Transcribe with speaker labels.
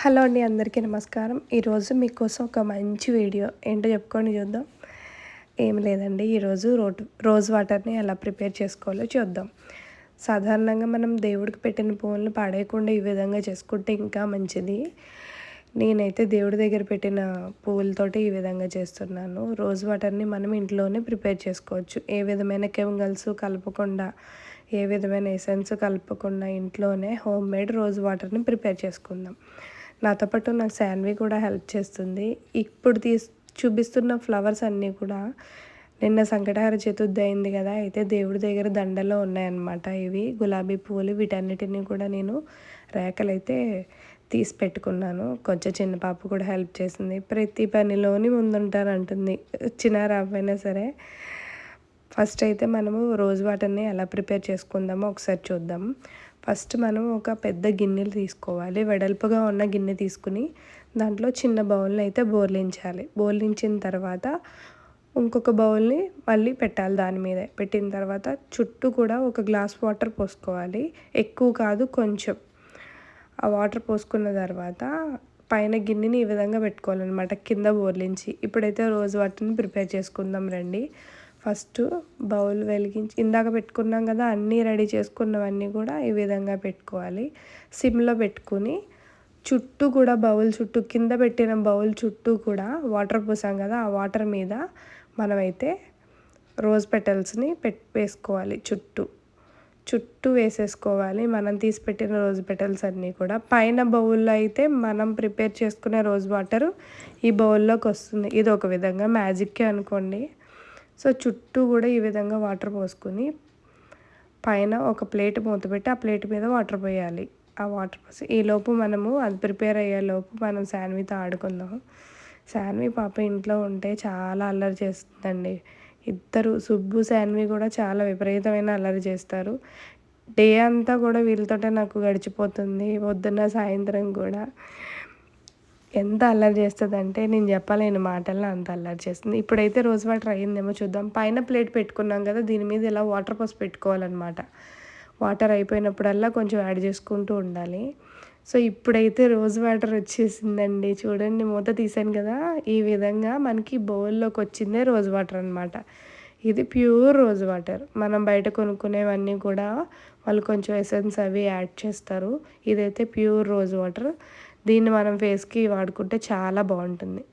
Speaker 1: Hello అండి అందరికీ నమస్కారం. ఈరోజు మీకోసం ఒక మంచి వీడియో ఏంటో చెప్పుకొని చూద్దాం. ఏం లేదండి ఈరోజు రోడ్ రోజ్ వాటర్ని ఎలా ప్రిపేర్ చేసుకోవాలో చూద్దాం. సాధారణంగా మనం దేవుడికి పెట్టిన పువ్వులను పాడేయకుండా ఈ విధంగా చేసుకుంటే ఇంకా మంచిది. నేనైతే దేవుడి దగ్గర పెట్టిన పువ్వులతోటి ఈ విధంగా చేస్తున్నాను. రోజ్ వాటర్ని మనం ఇంట్లోనే ప్రిపేర్ చేసుకోవచ్చు. ఏ విధమైన కెమికల్స్ కలపకుండా ఏ విధమైన ఎసెన్స్ కలపకుండా ఇంట్లోనే హోమ్ మేడ్ రోజ్ వాటర్ని ప్రిపేర్ చేసుకుందాం. నాతో పాటు నాకు శాన్వి కూడా హెల్ప్ చేస్తుంది. ఇప్పుడు తీస్ చూపిస్తున్న ఫ్లవర్స్ అన్నీ కూడా నిన్న సంకటహార చతుర్థి అయింది కదా అయితే దేవుడి దగ్గర దండలో ఉన్నాయన్నమాట ఇవి. గులాబీ పువ్వులు వీటన్నిటిని కూడా నేను రేఖలైతే తీసి పెట్టుకున్నాను. కొంచెం చిన్న పాప కూడా హెల్ప్ చేసింది. ప్రతి పనిలోని ముందుంటారు అంటుంది చిన్న రావైనా సరే. ఫస్ట్ అయితే మనము రోజు వాటర్ని ఎలా ప్రిపేర్ చేసుకుందామో ఒకసారి చూద్దాం. ఫస్ట్ మనం ఒక పెద్ద గిన్నెలు తీసుకోవాలి. వెడల్పుగా ఉన్న గిన్నె తీసుకుని దాంట్లో చిన్న బౌల్ని అయితే బోర్లించాలి. బోర్లించిన తర్వాత ఇంకొక బౌల్ని మళ్ళీ పెట్టాలి దాని మీద. పెట్టిన తర్వాత చుట్టూ కూడా ఒక గ్లాస్ వాటర్ పోసుకోవాలి. ఎక్కువ కాదు కొంచెం. ఆ వాటర్ పోసుకున్న తర్వాత పైన గిన్నెని ఈ విధంగా పెట్టుకోవాలన్నమాట. కింద బోర్లించి. ఇప్పుడైతే రోజు వాటిని ప్రిపేర్ చేసుకుందాం రండి. ఫస్ట్ బౌల్ వెలిగించి ఇందాక పెట్టుకున్నాం కదా అన్నీ రెడీ చేసుకున్నవన్నీ కూడా ఈ విధంగా పెట్టుకోవాలి. సిమ్లో పెట్టుకుని చుట్టూ కూడా బౌల్ చుట్టూ కింద పెట్టిన బౌల్ చుట్టూ కూడా వాటర్ పోసాం కదా ఆ వాటర్ మీద మనమైతే రోజ్ పెటల్స్ని పెట్ వేసుకోవాలి చుట్టూ. చుట్టూ వేసేసుకోవాలి మనం తీసి పెట్టిన రోజ్ పెటల్స్ అన్నీ కూడా. పైన బౌల్లో అయితే మనం ప్రిపేర్ చేసుకునే రోజ్ వాటర్ ఈ బౌల్లోకి వస్తుంది. ఇది ఒక విధంగా మ్యాజిక్కే అనుకోండి. సో చుట్టూ కూడా ఈ విధంగా వాటర్ పోసుకొని పైన ఒక ప్లేట్ మూత పెట్టి ఆ ప్లేట్ మీద వాటర్ పోయాలి. ఆ వాటర్ పోసి ఈలోపు మనము అది ప్రిపేర్ అయ్యేలోపు మనం శాన్వితో ఆడుకుందాం. శాన్వి పాప ఇంట్లో ఉంటే చాలా అల్లరి చేస్తుందండి. ఇద్దరు సుబ్బు శాన్వి కూడా చాలా విపరీతమైన అల్లరి చేస్తారు. డే అంతా కూడా వీళ్ళతోటే నాకు గడిచిపోతుంది. పొద్దున్న సాయంత్రం కూడా ఎంత అల్లరి చేస్తుంది అంటే నేను చెప్పలేని మాటల్లో అంత అల్లరి చేస్తుంది. ఇప్పుడైతే రోజు వాటర్ అయ్యిందేమో చూద్దాం. పైన ప్లేట్ పెట్టుకున్నాం కదా దీని మీద ఇలా వాటర్ పోసి పెట్టుకోవాలన్నమాట. వాటర్ అయిపోయినప్పుడల్లా కొంచెం యాడ్ చేసుకుంటూ ఉండాలి. సో ఇప్పుడైతే రోజ్ వాటర్ వచ్చేసిందండి. చూడండి మూత తీసాను కదా. ఈ విధంగా మనకి బౌల్లోకి వచ్చిందే రోజ్ వాటర్ అనమాట ఇది ప్యూర్ రోజ్ వాటర్. మనం బయట కొనుక్కునేవన్నీ కూడా వాళ్ళు కొంచెం ఎసెన్స్ అవి యాడ్ చేస్తారు. ఇదైతే ప్యూర్ రోజ్ వాటర్. దీన్ని మనం ఫేస్కి వాడుకుంటే చాలా బాగుంటుంది.